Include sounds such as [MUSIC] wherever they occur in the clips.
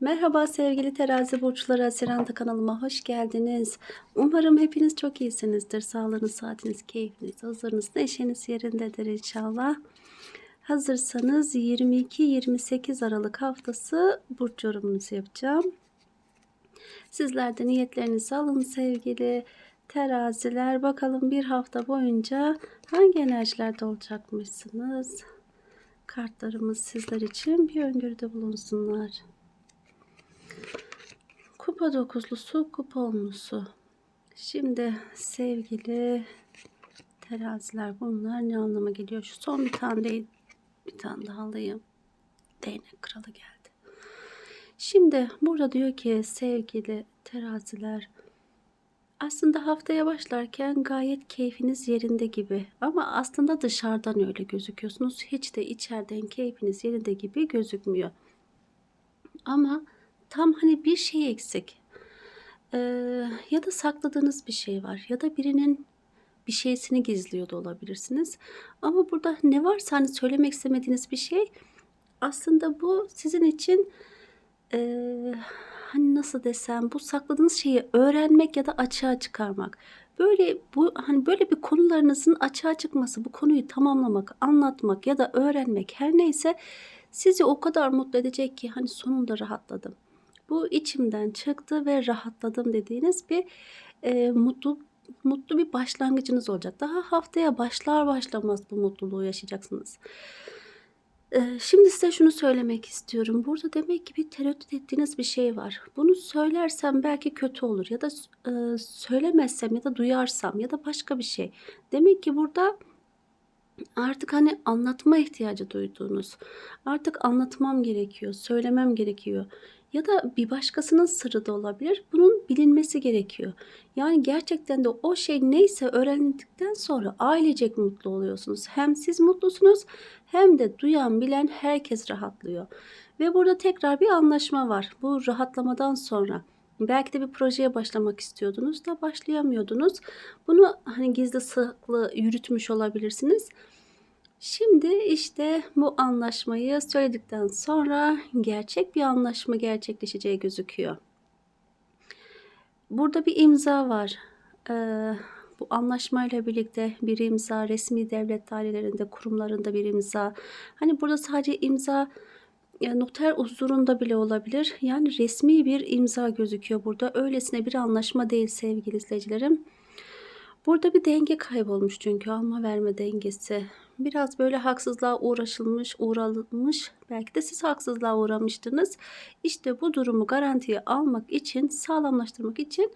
Merhaba sevgili terazi burçları Haziran'da kanalıma hoş geldiniz. Umarım hepiniz çok iyisinizdir. Sağlığınız, saatiniz, keyfiniz, huzurunuz, neşeniz yerindedir inşallah. Hazırsanız 22-28 Aralık haftası burç yorumunuzu yapacağım. Sizler de niyetlerinizi alın sevgili teraziler. Bakalım bir hafta boyunca hangi enerjilerde olacakmışsınız? Kartlarımız sizler için bir öngörüde bulunsunlar. Kupa dokuzlusu, kupa onlusu. Şimdi sevgili teraziler bunlar ne anlama geliyor? Şu son bir tane değil, bir tane daha alayım. Değnek kralı geldi. Şimdi burada diyor ki sevgili teraziler aslında haftaya başlarken gayet keyfiniz yerinde gibi ama aslında dışarıdan öyle gözüküyorsunuz. Hiç de içeriden keyfiniz yerinde gibi gözükmüyor. Ama tam hani bir şey eksik. Ee, ya da sakladığınız bir şey var ya da birinin bir şeysini gizliyor da olabilirsiniz. Ama burada ne varsa hani söylemek istemediğiniz bir şey aslında bu sizin için eee, hani nasıl desem bu sakladığınız şeyi öğrenmek ya da açığa çıkarmak. Böyle bu hani böyle bir konularınızın açığa çıkması, bu konuyu tamamlamak, anlatmak ya da öğrenmek her neyse sizi o kadar mutlu edecek ki hani sonunda rahatladım. Bu içimden çıktı ve rahatladım dediğiniz bir eee, mutlu mutlu bir başlangıcınız olacak. Daha haftaya başlar başlamaz bu mutluluğu yaşayacaksınız. Eee, şimdi size şunu söylemek istiyorum. Burada demek ki bir tereddüt ettiğiniz bir şey var. Bunu söylersem belki kötü olur ya da eee, söylemezsem ya da duyarsam ya da başka bir şey. Demek ki burada artık hani anlatma ihtiyacı duyduğunuz, artık anlatmam gerekiyor, söylemem gerekiyor ya da bir başkasının sırrı da olabilir. Bunun bilinmesi gerekiyor. Yani gerçekten de o şey neyse öğrendikten sonra ailecek mutlu oluyorsunuz. Hem siz mutlusunuz hem de duyan bilen herkes rahatlıyor. Ve burada tekrar bir anlaşma var. Bu rahatlamadan sonra belki de bir projeye başlamak istiyordunuz da başlayamıyordunuz. Bunu hani gizli saklı yürütmüş olabilirsiniz. Şimdi işte bu anlaşmayı söyledikten sonra gerçek bir anlaşma gerçekleşeceği gözüküyor. Burada bir imza var. Ee, bu anlaşmayla birlikte bir imza, resmi devlet dairelerinde, kurumlarında bir imza. Hani burada sadece imza ya noter huzurunda bile olabilir. Yani resmi bir imza gözüküyor burada. Öylesine bir anlaşma değil sevgili izleyicilerim. Burada bir denge kaybolmuş çünkü alma verme dengesi. Biraz böyle haksızlığa uğraşılmış, uğralmış. Belki de siz haksızlığa uğramıştınız. İşte bu durumu garantiye almak için, sağlamlaştırmak için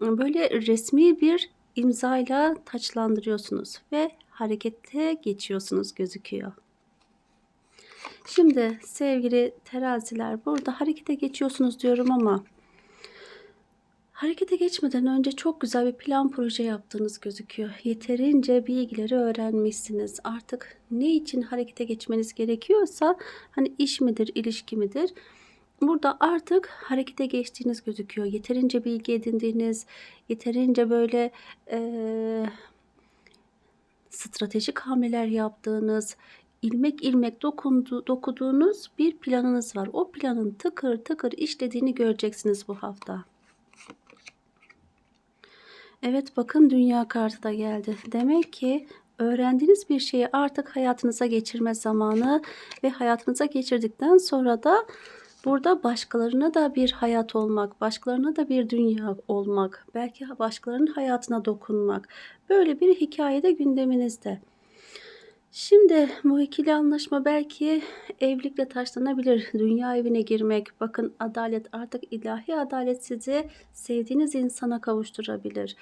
böyle resmi bir imzayla taçlandırıyorsunuz ve harekete geçiyorsunuz gözüküyor. Şimdi sevgili teraziler burada harekete geçiyorsunuz diyorum ama harekete geçmeden önce çok güzel bir plan proje yaptığınız gözüküyor. Yeterince bilgileri öğrenmişsiniz. Artık ne için harekete geçmeniz gerekiyorsa hani iş midir, ilişki midir? Burada artık harekete geçtiğiniz gözüküyor. Yeterince bilgi edindiğiniz, yeterince böyle eee, stratejik hamleler yaptığınız, ilmek ilmek dokundu, dokuduğunuz bir planınız var. O planın tıkır tıkır işlediğini göreceksiniz bu hafta. Evet bakın dünya kartı da geldi. Demek ki öğrendiğiniz bir şeyi artık hayatınıza geçirme zamanı ve hayatınıza geçirdikten sonra da burada başkalarına da bir hayat olmak, başkalarına da bir dünya olmak, belki başkalarının hayatına dokunmak. Böyle bir hikayede gündeminizde. Şimdi bu ikili anlaşma belki evlilikle taşlanabilir. [LAUGHS] Dünya evine girmek. Bakın adalet artık ilahi adalet sizi sevdiğiniz insana kavuşturabilir.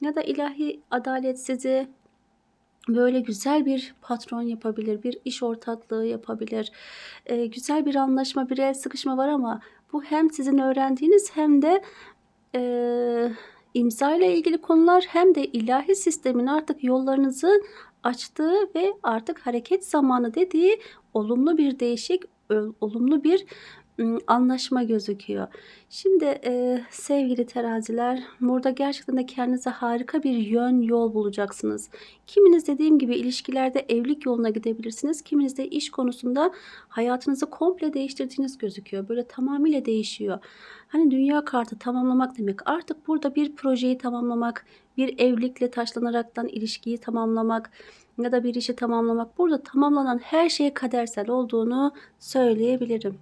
Ya da ilahi adalet sizi böyle güzel bir patron yapabilir, bir iş ortaklığı yapabilir. Ee, güzel bir anlaşma, bir el sıkışma var ama bu hem sizin öğrendiğiniz hem de e, imza ile ilgili konular hem de ilahi sistemin artık yollarınızı açtığı ve artık hareket zamanı dediği olumlu bir değişik, olumlu bir anlaşma gözüküyor. Şimdi e, sevgili teraziler burada gerçekten de kendinize harika bir yön yol bulacaksınız. Kiminiz dediğim gibi ilişkilerde evlilik yoluna gidebilirsiniz. Kiminiz de iş konusunda hayatınızı komple değiştirdiğiniz gözüküyor. Böyle tamamıyla değişiyor. Hani dünya kartı tamamlamak demek. Artık burada bir projeyi tamamlamak, bir evlilikle taşlanaraktan ilişkiyi tamamlamak ya da bir işi tamamlamak. Burada tamamlanan her şey kadersel olduğunu söyleyebilirim.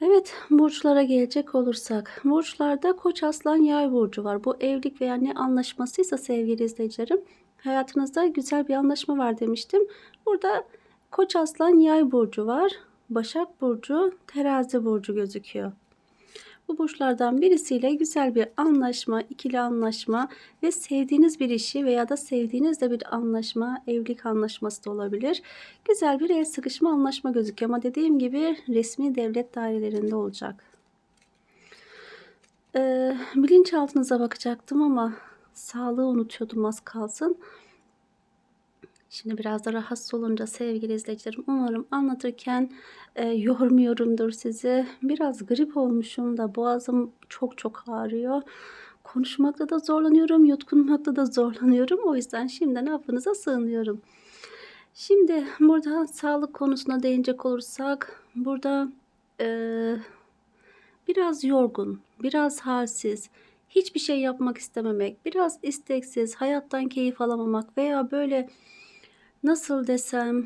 Evet, burçlara gelecek olursak. Burçlarda Koç Aslan Yay burcu var. Bu evlilik veya ne anlaşmasıysa sevgili izleyicilerim, hayatınızda güzel bir anlaşma var demiştim. Burada Koç Aslan Yay burcu var. Başak burcu, Terazi burcu gözüküyor. Bu burçlardan birisiyle güzel bir anlaşma, ikili anlaşma ve sevdiğiniz bir işi veya da sevdiğinizle bir anlaşma, evlilik anlaşması da olabilir. Güzel bir el sıkışma anlaşma gözüküyor ama dediğim gibi resmi devlet dairelerinde olacak. Ee, bilinçaltınıza bakacaktım ama sağlığı unutuyordum az kalsın. Şimdi biraz da rahatsız olunca sevgili izleyicilerim umarım anlatırken e, yormuyorumdur sizi. Biraz grip olmuşum da boğazım çok çok ağrıyor. Konuşmakta da zorlanıyorum, yutkunmakta da zorlanıyorum. O yüzden şimdiden affınıza sığınıyorum. Şimdi burada sağlık konusuna değinecek olursak burada e, biraz yorgun, biraz halsiz, hiçbir şey yapmak istememek, biraz isteksiz, hayattan keyif alamamak veya böyle nasıl desem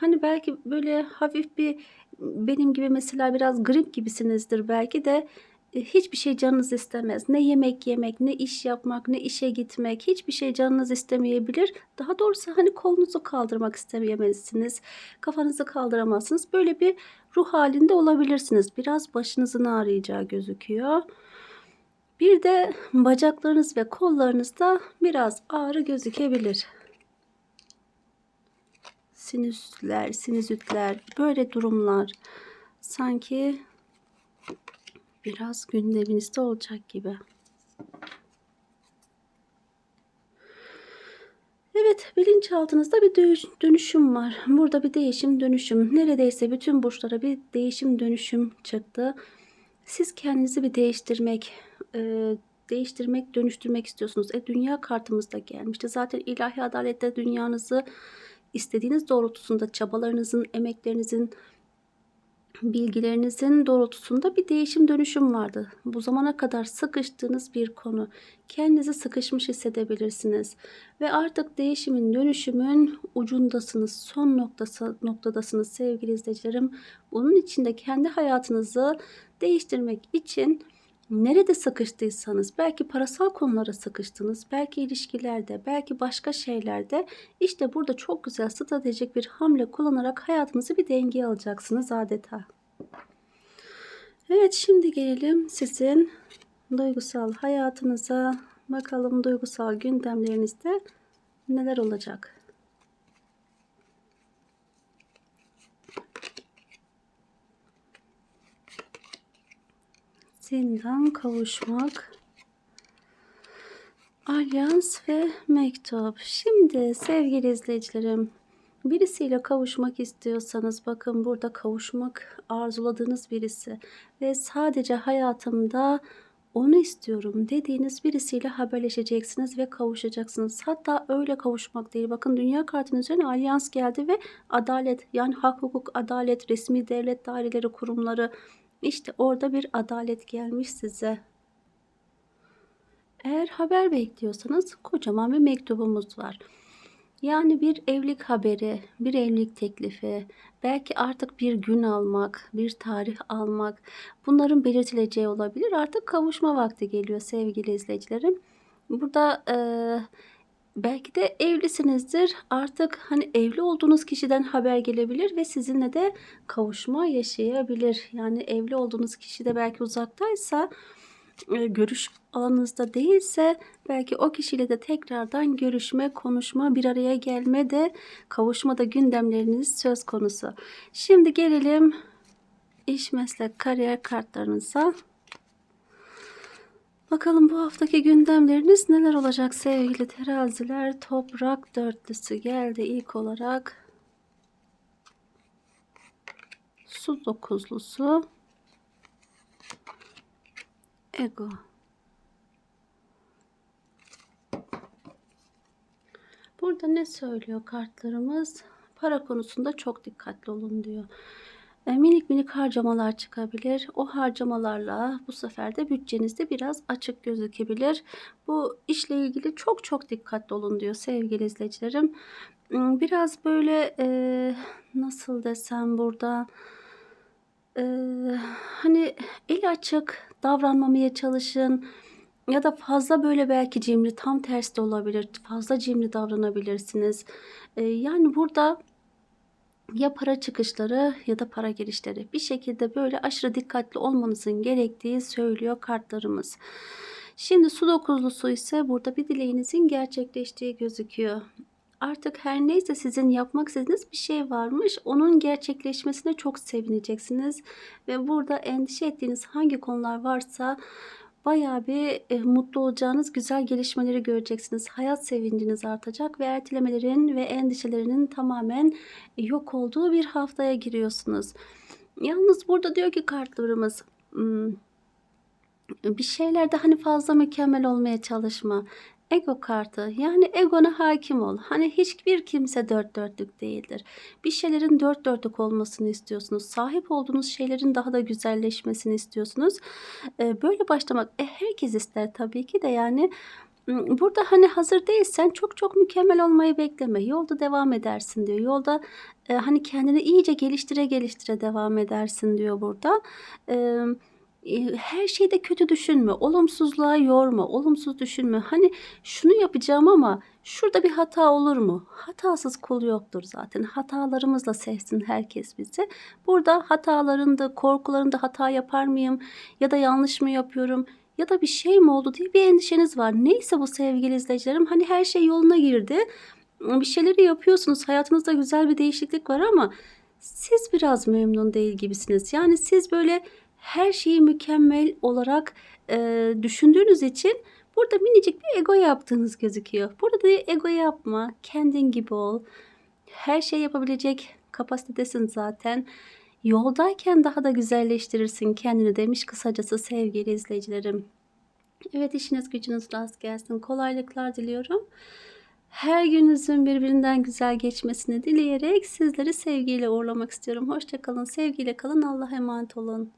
hani belki böyle hafif bir benim gibi mesela biraz grip gibisinizdir belki de e, hiçbir şey canınız istemez. Ne yemek yemek, ne iş yapmak, ne işe gitmek hiçbir şey canınız istemeyebilir. Daha doğrusu hani kolunuzu kaldırmak istemeyemezsiniz. Kafanızı kaldıramazsınız. Böyle bir ruh halinde olabilirsiniz. Biraz başınızın ağrıyacağı gözüküyor. Bir de bacaklarınız ve kollarınızda biraz ağrı gözükebilir sinüsler, sinüzitler böyle durumlar sanki biraz gündeminizde olacak gibi. Evet bilinçaltınızda bir dönüşüm var. Burada bir değişim dönüşüm. Neredeyse bütün burçlara bir değişim dönüşüm çıktı. Siz kendinizi bir değiştirmek, e, değiştirmek, dönüştürmek istiyorsunuz. E dünya kartımız da gelmişti. Zaten ilahi adalette dünyanızı istediğiniz doğrultusunda çabalarınızın, emeklerinizin, bilgilerinizin doğrultusunda bir değişim dönüşüm vardı. Bu zamana kadar sıkıştığınız bir konu. Kendinizi sıkışmış hissedebilirsiniz. Ve artık değişimin, dönüşümün ucundasınız, son noktası, noktadasınız sevgili izleyicilerim. Bunun için de kendi hayatınızı değiştirmek için nerede sıkıştıysanız, belki parasal konulara sıkıştınız, belki ilişkilerde, belki başka şeylerde işte burada çok güzel stratejik bir hamle kullanarak hayatınızı bir dengeye alacaksınız adeta. Evet şimdi gelelim sizin duygusal hayatınıza. Bakalım duygusal gündemlerinizde neler olacak? Zindan kavuşmak. Alyans ve mektup. Şimdi sevgili izleyicilerim birisiyle kavuşmak istiyorsanız bakın burada kavuşmak arzuladığınız birisi ve sadece hayatımda onu istiyorum dediğiniz birisiyle haberleşeceksiniz ve kavuşacaksınız. Hatta öyle kavuşmak değil. Bakın dünya kartının üzerine alyans geldi ve adalet yani hak hukuk adalet resmi devlet daireleri kurumları işte orada bir adalet gelmiş size. Eğer haber bekliyorsanız kocaman bir mektubumuz var. Yani bir evlilik haberi, bir evlilik teklifi, belki artık bir gün almak, bir tarih almak bunların belirtileceği olabilir. Artık kavuşma vakti geliyor sevgili izleyicilerim. Burada e, belki de evlisinizdir. Artık hani evli olduğunuz kişiden haber gelebilir ve sizinle de kavuşma yaşayabilir. Yani evli olduğunuz kişi de belki uzaktaysa e, görüş alanınızda değilse belki o kişiyle de tekrardan görüşme, konuşma, bir araya gelme de kavuşma da gündemleriniz söz konusu. Şimdi gelelim iş, meslek, kariyer kartlarınıza. Bakalım bu haftaki gündemleriniz neler olacak sevgili teraziler? Toprak dörtlüsü geldi ilk olarak. su dokuzlusu, ego. Burada ne söylüyor kartlarımız? Para konusunda çok dikkatli olun diyor. E, minik minik harcamalar çıkabilir. O harcamalarla bu sefer de bütçenizde biraz açık gözükebilir. Bu işle ilgili çok çok dikkatli olun diyor sevgili izleyicilerim. Hmm, Biraz böyle e, nasıl desem burada e, hani el açık davranmamaya çalışın. Ya da fazla böyle belki cimri tam tersi de olabilir. Fazla cimri davranabilirsiniz. E, yani burada ya para çıkışları ya da para girişleri bir şekilde böyle aşırı dikkatli olmanızın gerektiği söylüyor kartlarımız. Şimdi su dokuzlusu ise burada bir dileğinizin gerçekleştiği gözüküyor. Artık her neyse sizin yapmak istediğiniz bir şey varmış. Onun gerçekleşmesine çok sevineceksiniz. Ve burada endişe ettiğiniz hangi konular varsa bayağı bir e, mutlu olacağınız güzel gelişmeleri göreceksiniz. Hayat sevinciniz artacak ve ertelemelerin ve endişelerinin tamamen yok olduğu bir haftaya giriyorsunuz. Yalnız burada diyor ki kartlarımız hmm, bir şeylerde hani fazla mükemmel olmaya çalışma. Ego kartı yani egona hakim ol. Hani hiçbir kimse dört dörtlük değildir. Bir şeylerin dört dörtlük olmasını istiyorsunuz. Sahip olduğunuz şeylerin daha da güzelleşmesini istiyorsunuz. Ee, böyle başlamak e, herkes ister tabii ki de yani m, burada hani hazır değilsen çok çok mükemmel olmayı bekleme. Yolda devam edersin diyor. Yolda e, hani kendini iyice geliştire geliştire devam edersin diyor burada. Eee e, her şeyde kötü düşünme, olumsuzluğa yorma, olumsuz düşünme. Hani şunu yapacağım ama şurada bir hata olur mu? Hatasız kul yoktur zaten. Hatalarımızla sevsin herkes bizi. Burada hatalarında, korkularında hata yapar mıyım? Ya da yanlış mı yapıyorum? Ya da bir şey mi oldu diye bir endişeniz var. Neyse bu sevgili izleyicilerim. Hani her şey yoluna girdi. Bir şeyleri yapıyorsunuz. Hayatınızda güzel bir değişiklik var ama siz biraz memnun değil gibisiniz. Yani siz böyle her şeyi mükemmel olarak e, düşündüğünüz için burada minicik bir ego yaptığınız gözüküyor. Burada da ego yapma, kendin gibi ol. Her şey yapabilecek kapasitedesin zaten. Yoldayken daha da güzelleştirirsin kendini demiş kısacası sevgili izleyicilerim. Evet işiniz gücünüz rast gelsin. Kolaylıklar diliyorum. Her gününüzün birbirinden güzel geçmesini dileyerek sizleri sevgiyle uğurlamak istiyorum. Hoşçakalın, sevgiyle kalın, Allah'a emanet olun.